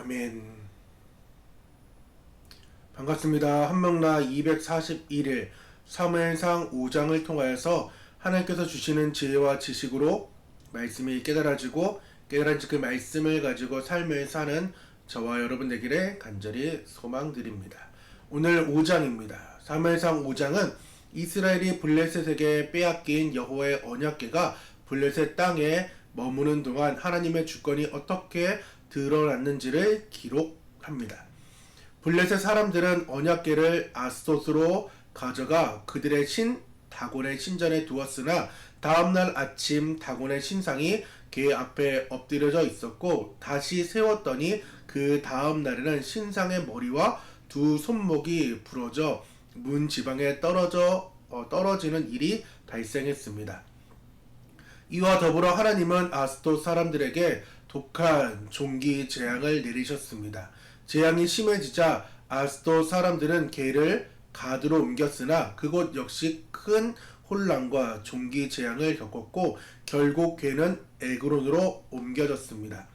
아멘. 반갑습니다. 한명나 241일 사무엘상 5장을 통하여서 하나님께서 주시는 지혜와 지식으로 말씀이 깨달아지고 깨달아진 그 말씀을 가지고 삶을 사는 저와 여러분 되기를 간절히 소망드립니다. 오늘 5장입니다. 사무엘상 5장은 이스라엘이 블레셋에게 빼앗긴 여호와의 언약궤가 블레셋 땅에 머무는 동안 하나님의 주권이 어떻게 드러났는지를 기록합니다. 블레셋 사람들은 언약궤를 아스토스로 가져가 그들의 신 다곤의 신전에 두었으나 다음날 아침 다곤의 신상이 궤 앞에 엎드려져 있었고 다시 세웠더니 그 다음 날에는 신상의 머리와 두 손목이 부러져 문 지방에 떨어져 어, 떨어지는 일이 발생했습니다. 이와 더불어 하나님은 아스토 사람들에게 독한 종기 재앙을 내리셨습니다. 재앙이 심해지자 아스토 사람들은 개를 가드로 옮겼으나 그곳 역시 큰 혼란과 종기 재앙을 겪었고 결국 개는 에그론으로 옮겨졌습니다.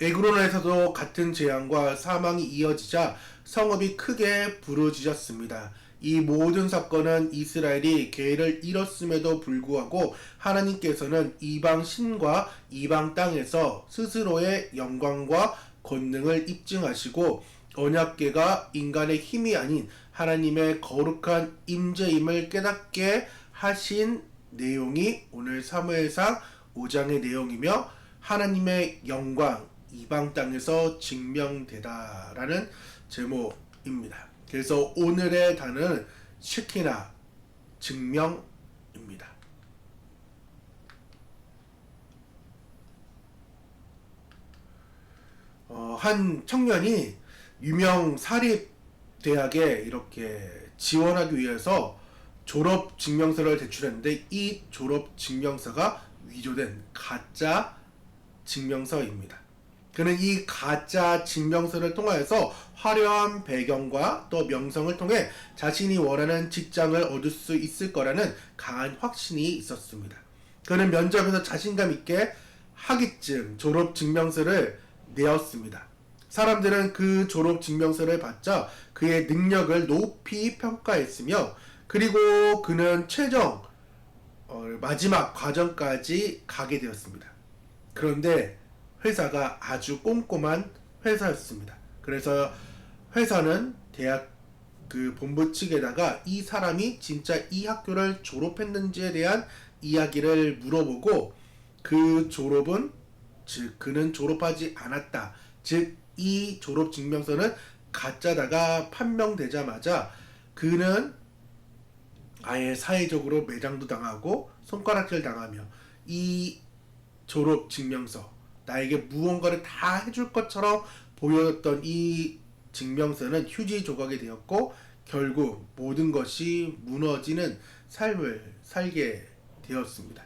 에그론에서도 같은 재앙과 사망이 이어지자 성읍이 크게 부르짖었습니다. 이 모든 사건은 이스라엘이 계를 잃었음에도 불구하고 하나님께서는 이방 신과 이방 땅에서 스스로의 영광과 권능을 입증하시고 언약계가 인간의 힘이 아닌 하나님의 거룩한 임재임을 깨닫게 하신 내용이 오늘 사무엘상 5장의 내용이며 하나님의 영광 이방 땅에서 증명되다라는 제목입니다. 그래서 오늘의 단어는 쉐키나 증명입니다. 어, 한 청년이 유명 사립 대학에 이렇게 지원하기 위해서 졸업 증명서를 제출했는데 이 졸업 증명서가 위조된 가짜 증명서입니다. 그는 이 가짜 증명서를 통하여서 화려한 배경과 또 명성을 통해 자신이 원하는 직장을 얻을 수 있을 거라는 강한 확신이 있었습니다. 그는 면접에서 자신감 있게 학위증, 졸업 증명서를 내었습니다. 사람들은 그 졸업 증명서를 받자 그의 능력을 높이 평가했으며 그리고 그는 최종 어, 마지막 과정까지 가게 되었습니다. 그런데 회사가 아주 꼼꼼한 회사였습니다. 그래서 회사는 대학 그 본부 측에다가 이 사람이 진짜 이 학교를 졸업했는지에 대한 이야기를 물어보고 그 졸업은 즉 그는 졸업하지 않았다. 즉 이 졸업 증명서는 가짜다가 판명되자마자 그는 아예 사회적으로 매장도 당하고 손가락질 당하며 이 졸업 증명서 나에게 무언가를 다 해줄 것처럼 보였던 이 증명서는 휴지 조각이 되었고 결국 모든 것이 무너지는 삶을 살게 되었습니다.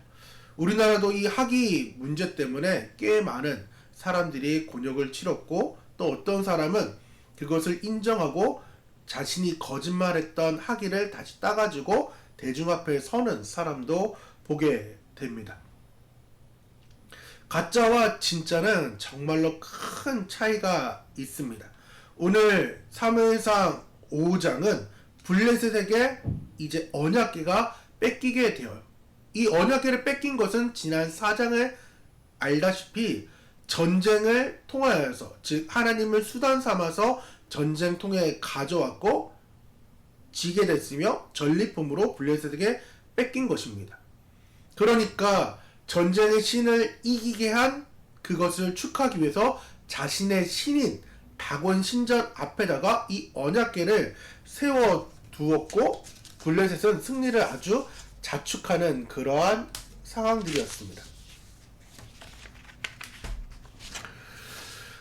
우리나라도 이 학위 문제 때문에 꽤 많은 사람들이 곤욕을 치렀고 또 어떤 사람은 그것을 인정하고 자신이 거짓말했던 학위를 다시 따가지고 대중 앞에 서는 사람도 보게 됩니다. 가짜와 진짜는 정말로 큰 차이가 있습니다. 오늘 3회상 5장은 블레셋에게 이제 언약계가 뺏기게 되어요. 이 언약계를 뺏긴 것은 지난 4장을 알다시피 전쟁을 통하여서 즉 하나님을 수단 삼아서 전쟁 통해 가져왔고 지게 됐으며 전리품으로 블레셋에게 뺏긴 것입니다. 그러니까 전쟁의 신을 이기게 한 그것을 축하하기 위해서 자신의 신인 다곤 신전 앞에다가 이 언약계를 세워 두었고 블레셋은 승리를 아주 자축하는 그러한 상황들이었습니다.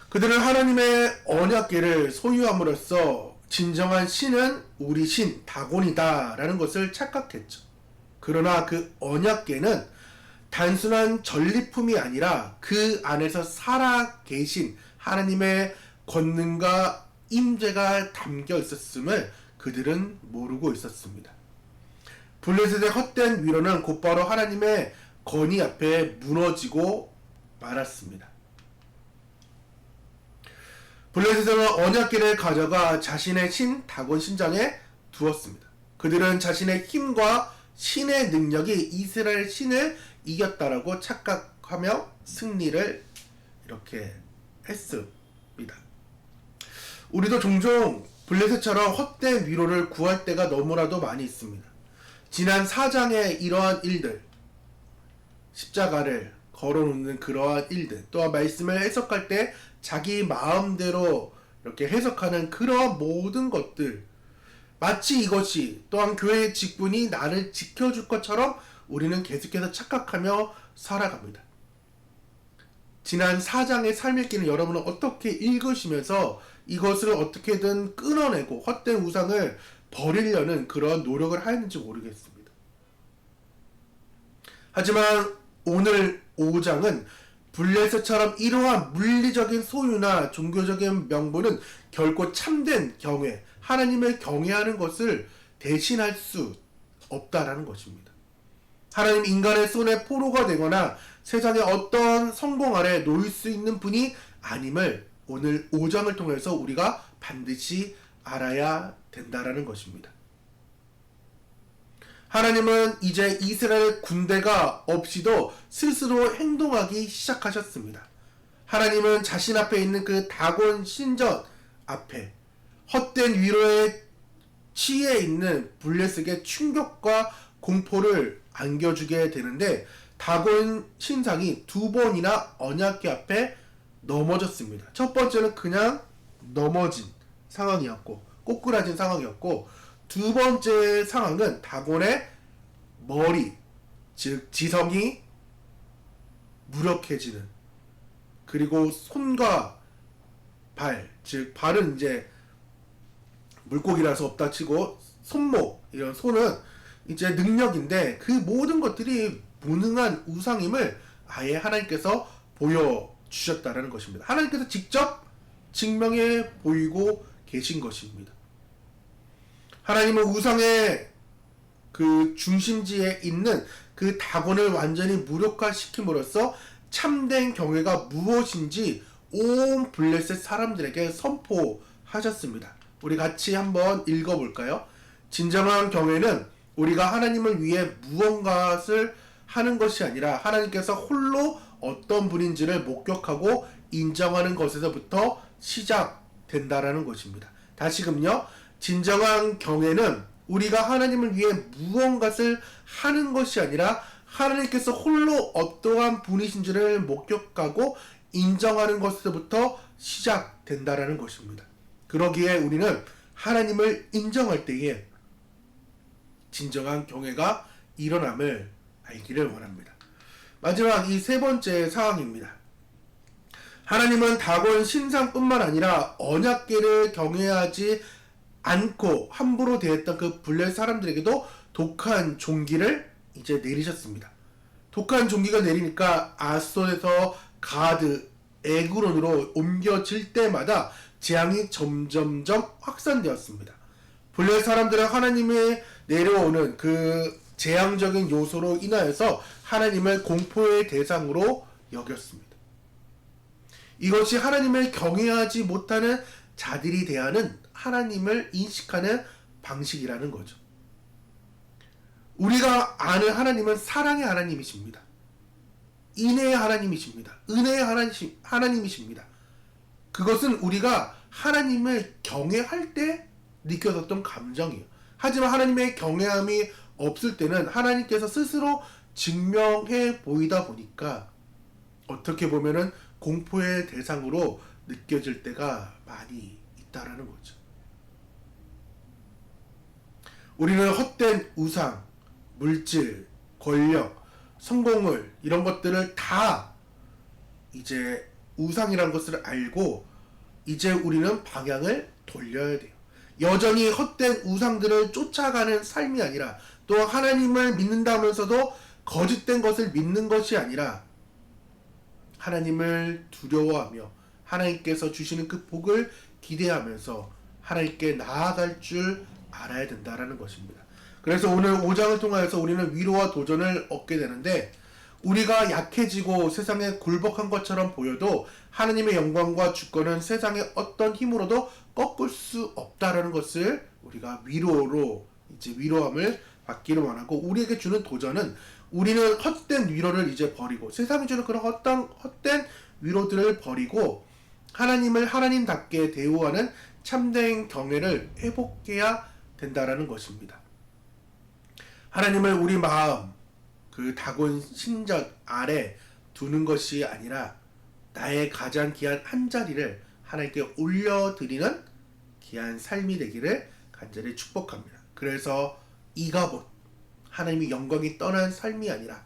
그들은 하나님의 언약계를 소유함으로써 진정한 신은 우리 신 다곤이다라는 것을 착각했죠. 그러나 그 언약계는 단순한 전리품이 아니라 그 안에서 살아 계신 하나님의 권능과 임재가 담겨 있었음을 그들은 모르고 있었습니다. 블레셋의 헛된 위로는 곧바로 하나님의 건의 앞에 무너지고 말았습니다. 블레셋은 언약궤를 가져가 자신의 신 다곤 신장에 두었습니다. 그들은 자신의 힘과 신의 능력이 이스라엘 신을 이겼다라고 착각하며 승리를 이렇게 했습니다. 우리도 종종 블레셋처럼 헛된 위로를 구할 때가 너무나도 많이 있습니다. 지난 4장의 이러한 일들, 십자가를 걸어놓는 그러한 일들, 또한 말씀을 해석할 때 자기 마음대로 이렇게 해석하는 그러한 모든 것들, 마치 이것이 또한 교회의 직분이 나를 지켜줄 것처럼 우리는 계속해서 착각하며 살아갑니다. 지난 4장의 삶의 길을 여러분은 어떻게 읽으시면서 이것을 어떻게든 끊어내고 헛된 우상을 버리려는 그런 노력을 하였는지 모르겠습니다. 하지만 오늘 5장은 블레셋처럼 이러한 물리적인 소유나 종교적인 명분은 결코 참된 경외, 하나님을 경외하는 것을 대신할 수 없다라는 것입니다. 하나님 인간의 손에 포로가 되거나 세상의 어떤 성공 아래 놓일 수 있는 분이 아님을 오늘 5장을 통해서 우리가 반드시 알아야 된다라는 것입니다. 하나님은 이제 이스라엘 군대가 없이도 스스로 행동하기 시작하셨습니다. 하나님은 자신 앞에 있는 그 다곤 신전 앞에 헛된 위로에 취해 있는 블레스의 충격과 공포를 안겨주게 되는데 다곤 신상이 두 번이나 언약궤 앞에 넘어졌습니다. 첫 번째는 그냥 넘어진 상황이었고 꼬꾸라진 상황이었고 두 번째 상황은 다곤의 머리 즉 지성이 무력해지는 그리고 손과 발, 즉 발은 이제 물고기라서 없다 치고 손목 이런 손은 이제 능력인데 그 모든 것들이 무능한 우상임을 아예 하나님께서 보여 주셨다라는 것입니다. 하나님께서 직접 증명해 보이고 계신 것입니다. 하나님은 우상의 그 중심지에 있는 그 다곤을 완전히 무력화시킴으로써 참된 경외가 무엇인지 온 블레셋 사람들에게 선포하셨습니다. 우리 같이 한번 읽어볼까요? 진정한 경외는 우리가 하나님을 위해 무언가를 하는 것이 아니라 하나님께서 홀로 어떤 분인지를 목격하고 인정하는 것에서부터 시작된다라는 것입니다. 다시금요. 진정한 경외는 우리가 하나님을 위해 무언가를 하는 것이 아니라 하나님께서 홀로 어떠한 분이신지를 목격하고 인정하는 것에서부터 시작된다라는 것입니다. 그러기에 우리는 하나님을 인정할 때에 진정한 경외가 일어남을 알기를 원합니다. 마지막 이 세 번째 사항입니다. 하나님은 다곤 신상뿐만 아니라 언약계를 경외하지 않고 함부로 대했던 그 블레 사람들에게도 독한 종기를 이제 내리셨습니다. 독한 종기가 내리니까 아스돈에서 가드, 에그론으로 옮겨질 때마다 재앙이 점점점 확산되었습니다. 블레 사람들은 하나님의 내려오는 그 재앙적인 요소로 인하여서 하나님을 공포의 대상으로 여겼습니다. 이것이 하나님을 경외하지 못하는 자들이 대하는 하나님을 인식하는 방식이라는 거죠. 우리가 아는 하나님은 사랑의 하나님이십니다. 인애의 하나님이십니다. 은혜의 하나님, 하나님이십니다. 그것은 우리가 하나님을 경외할 때 느껴졌던 감정이에요. 하지만 하나님의 경외함이 없을 때는 하나님께서 스스로 증명해 보이다 보니까 어떻게 보면은 공포의 대상으로 느껴질 때가 많이 있다라는 거죠. 우리는 헛된 우상, 물질, 권력, 성공을 이런 것들을 다 이제 우상이라는 것을 알고 이제 우리는 방향을 돌려야 돼요. 여전히 헛된 우상들을 쫓아가는 삶이 아니라 또 하나님을 믿는다면서도 거짓된 것을 믿는 것이 아니라 하나님을 두려워하며 하나님께서 주시는 그 복을 기대하면서 하나님께 나아갈 줄 알아야 된다라는 것입니다. 그래서 오늘 5장을 통하여서 우리는 위로와 도전을 얻게 되는데 우리가 약해지고 세상에 굴복한 것처럼 보여도 하나님의 영광과 주권은 세상의 어떤 힘으로도 꺾을 수 없다라는 것을 우리가 위로로 이제 위로함을 받기를 원하고 우리에게 주는 도전은 우리는 헛된 위로를 이제 버리고 세상이 주는 그런 헛된, 헛된 위로들을 버리고 하나님을 하나님답게 대우하는 참된 경외를 회복해야 된다라는 것입니다. 하나님을 우리 마음 그 다곤 신적 아래 두는 것이 아니라 나의 가장 귀한 한 자리를 하나님께 올려드리는 귀한 삶이 되기를 간절히 축복합니다. 그래서 이가봇 하나님의 영광이 떠난 삶이 아니라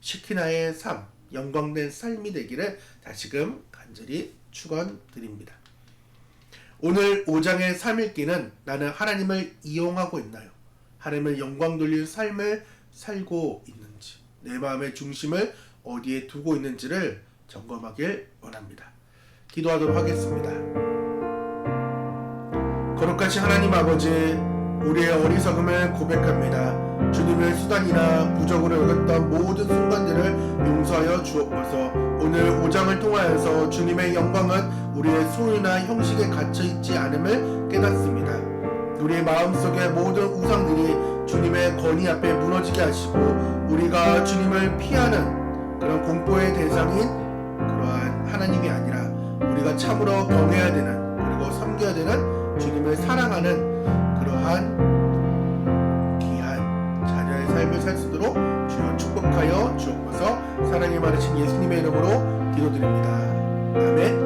시키나의 삶, 영광된 삶이 되기를 다시금 간절히 축원드립니다. 오늘 5장의 3일기는 나는 하나님을 이용하고 있나요? 하나님을 영광 돌리는 삶을 살고 있는지, 내 마음의 중심을 어디에 두고 있는지를 점검하길 원합니다. 기도하도록 하겠습니다. 거룩하신 하나님 아버지, 우리의 어리석음을 고백합니다. 주님의 수단이나 부적으로 여겼던 모든 순간들을 용서하여 주옵소서. 오늘 5장을 통하여서 주님의 영광은 우리의 소유나 형식에 갇혀 있지 않음을 깨닫습니다. 우리의 마음속의 모든 우상들이 주님의 권위 앞에 무너지게 하시고 우리가 주님을 피하는 그런 공포의 대상인 그러한 하나님이 아니라 우리가 참으로 경외해야 되는 그리고 섬겨야 되는 주님을 사랑하는 그러한 귀한 자녀의 삶을 살 수 있도록 주여 축복하여 주옵소서 사랑에 많으신 예수님의 이름으로 기도드립니다. 아멘.